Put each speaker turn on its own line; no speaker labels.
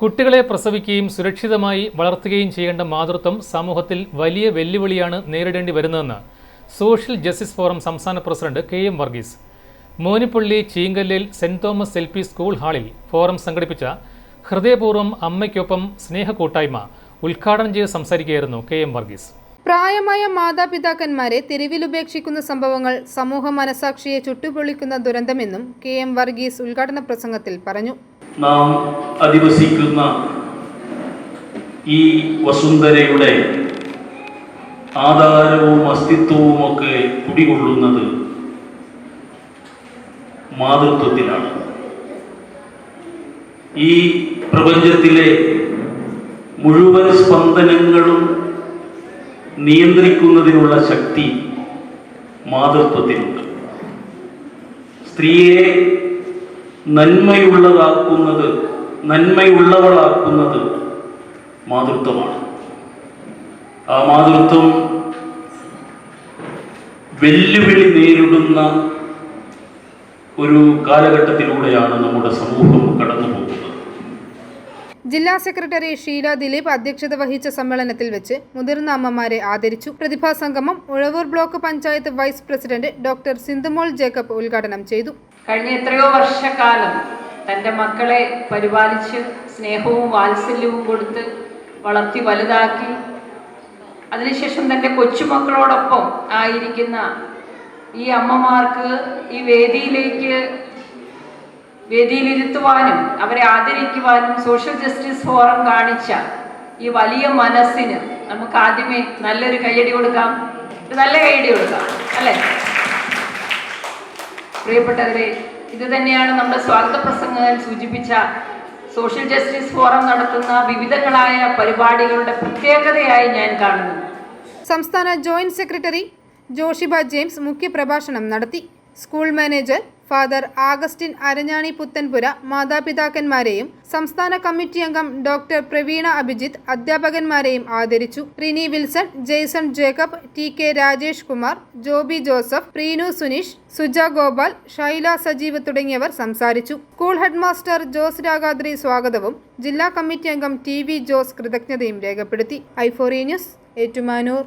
കുട്ടികളെ പ്രസവിക്കുകയും സുരക്ഷിതമായി വളർത്തുകയും ചെയ്യേണ്ട മാതൃത്വം സമൂഹത്തിൽ വലിയ വെല്ലുവിളിയാണ് നേരിടേണ്ടി വരുന്നതെന്ന് സോഷ്യൽ ജസ്റ്റിസ് ഫോറം സംസ്ഥാന president K M Varghese. Monippally ചീങ്കല്ലിൽ saint Thomas L P school ഹാളിൽ ഫോറം സംഘടിപ്പിച്ച ഹൃദയപൂർവം അമ്മയ്ക്കൊപ്പം സ്നേഹക്കൂട്ടായ്മ ഉദ്ഘാടനം ചെയ്ത് സംസാരിക്കുകയായിരുന്നു കെ എം വർഗീസ്.
പ്രായമായ മാതാപിതാക്കന്മാരെ തെരുവിലുപേക്ഷിക്കുന്ന സംഭവങ്ങൾ സമൂഹ മനസാക്ഷിയെ ചുട്ടുപൊളിക്കുന്ന ദുരന്തമെന്നും കെ എം വർഗീസ് ഉദ്ഘാടന പ്രസംഗത്തിൽ പറഞ്ഞു.
നാം അധിവസിക്കുന്ന ഈ വസുന്ധരയുടെ ആധാരവും അസ്തിത്വവും അസ്തിത്വവുമൊക്കെ കുടികൊള്ളുന്നത് മാതൃത്വത്തിലാണ്. ഈ പ്രപഞ്ചത്തിലെ മുഴുവൻ സ്പന്ദനങ്ങളും നിയന്ത്രിക്കുന്നതിനുള്ള ശക്തി മാതൃത്വത്തിനുണ്ട് സ്ത്രീയെ നന്മയുള്ളതാക്കുന്നത് നന്മയുള്ളവളാക്കുന്നത് മാതൃത്വമാണ്. ആ മാതൃത്വം വെല്ലുവിളി നേരിടുന്ന ഒരു കാലഘട്ടത്തിലൂടെയാണ് നമ്മുടെ സമൂഹം കടന്നു പോകുന്നത്
ജില്ലാ സെക്രട്ടറി ഷീല ദിലീപ് അധ്യക്ഷത വഹിച്ച സമ്മേളനത്തിൽ വെച്ച് മുതിർന്ന അമ്മമാരെ ആദരിച്ചു. പ്രതിഭാ സംഗമം Uzhavoor block panchayat vice president doctor Sindhumol Jacob ഉദ്ഘാടനം ചെയ്തു.
കഴിഞ്ഞ എത്രയോ വർഷക്കാലം തന്റെ മക്കളെ പരിപാലിച്ച് സ്നേഹവും വാത്സല്യവും കൊടുത്ത് വളർത്തി വലുതാക്കി. അതിനുശേഷം തന്റെ കൊച്ചുമക്കളോടൊപ്പം ആയിരിക്കുന്ന ഈ അമ്മമാർക്ക് ഈ വേദിയിലേക്ക് വേദിയിലിരുത്തുവാനും അവരെ ആദരിക്കുവാനും സോഷ്യൽ ജസ്റ്റിസ് ഫോറം കാണിച്ച ഈ വലിയ മനസ്സിന് നമുക്ക് ആദ്യമേ നല്ലൊരു കൈയടി കൊടുക്കാം. നല്ല കൈയടി കൊടുക്കാം അല്ലേ? പ്രിയപ്പെട്ടവരെ ഇത് തന്നെയാണ് നമ്മുടെ സ്വാഗത പ്രസംഗങ്ങൾ സൂചിപ്പിച്ച സോഷ്യൽ ജസ്റ്റിസ് ഫോറം നടത്തുന്ന വിവിധങ്ങളായ പരിപാടികളുടെ പ്രത്യേകതയായി ഞാൻ കാണുന്നു.
സംസ്ഥാന ജോയിന്റ് സെക്രട്ടറി ജോഷിബ ജെയിംസ് മുഖ്യപ്രഭാഷണം നടത്തി. School manager father Augustine Aranjani Puthenpura മാതാപിതാക്കന്മാരെയും സംസ്ഥാന കമ്മിറ്റി അംഗം ഡോക്ടർ പ്രവീണ അഭിജിത്ത് അധ്യാപകന്മാരെയും ആദരിച്ചു. Rini Wilson Jason Jacob T K Rajesh Kumar Joby Joseph Preenu Suneesh Suja Gopal Shyla Sajeev തുടങ്ങിയവർ സംസാരിച്ചു. സ്കൂൾ ഹെഡ്മാസ്റ്റർ ജോസ് രാഗാദ്രി സ്വാഗതവും ജില്ലാ കമ്മിറ്റി അംഗം ടി വി ജോസ് കൃതജ്ഞതയും രേഖപ്പെടുത്തി. ഐഫോറി ന്യൂസ് ഏറ്റുമാനൂർ.